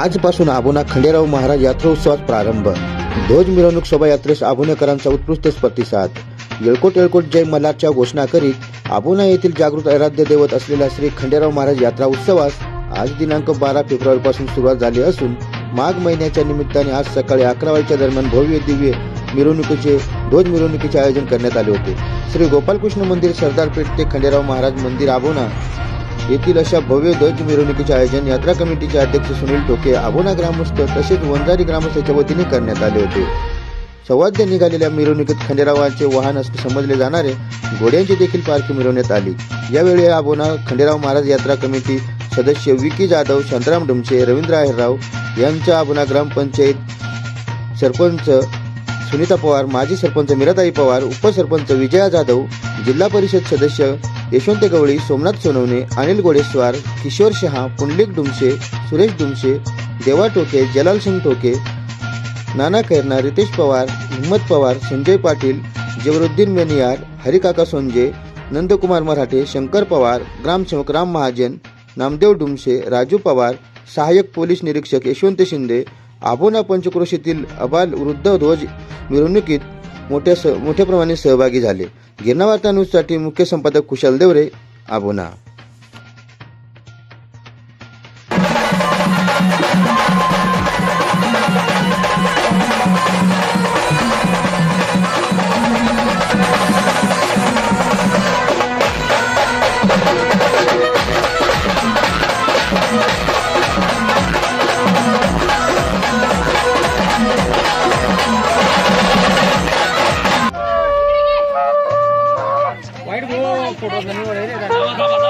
आजपासून आबोना खंडेराव महाराज यात्रोत्सवात प्रारंभ. ध्वज मिरवणूक शोभायात्रेस आबोनेकरांचा उत्कृष्ट प्रतिसाद. येळकोट येळकोट जय मल्हारच्या घोषणा करीत आबोना येथील जागृत आराध्य दैवत असलेल्या श्री खंडेराव महाराज यात्रा उत्सवास आज दिनांक बारा फेब्रुवारीपासून सुरुवात झाली असून माघ महिन्याच्या निमित्ताने आज सकाळी अकरा वाजेच्या दरम्यान भव्य दिव्य मिरवणुकीचे ध्वज मिरवणुकीचे आयोजन करण्यात आले होते. श्री गोपालकृष्ण मंदिर सरदारपेठ ते खंडेराव महाराज मंदिर आबोना येथील अशा भव्य ध्वज मिरवणुकीचे आयोजन यात्रा कमिटीचे अध्यक्ष सुनील टोके आबोना ग्रामस्थ तसेच वंजारी ग्रामस्थांच्या वतीने करण्यात आले होते. सवाद्य निघालेल्या मिरवणुकीत खंडेरावांचे वाहन असे समजले जाणारे घोड्यांची देखील पालखी मिरवण्यात आली. यावेळी आबोना खंडेराव महाराज यात्रा कमिटी सदस्य विकी जाधव शांताराम डुमचे रवींद्र आहेरराव यांच्या आबोना ग्रामपंचायत सरपंच सुनीता पवार माजी सरपंच मिराताई पवार उपसरपंच विजया जाधव जिल्हा परिषद सदस्य यशवंत गवळी सोमनाथ सोनवणे अनिल गोडेस्वार किशोर शहा पुंडलिक डुमशे सुरेश डुमशे देवा टोके जलाल सिंग टोके नाना खैरना रितेश पवार हिम्मत पवार संजय पाटील जबरुद्दीन मेनियार हरिकाका सोंजे नंदकुमार मराठे शंकर पवार ग्रामसेवक राम महाजन नामदेव डुमशे राजू पवार सहाय्यक पोलीस निरीक्षक यशवंत शिंदे आबोना पंचक्रोशीतील अबाल वृद्ध ध्वज मिरवणुकीत मोठ्या स मोठ्या प्रमाणे सहभागी झाले. गिरणावार्ता न्यूजसाठी मुख्य संपादक कुशल देवरे आबोना. ফটো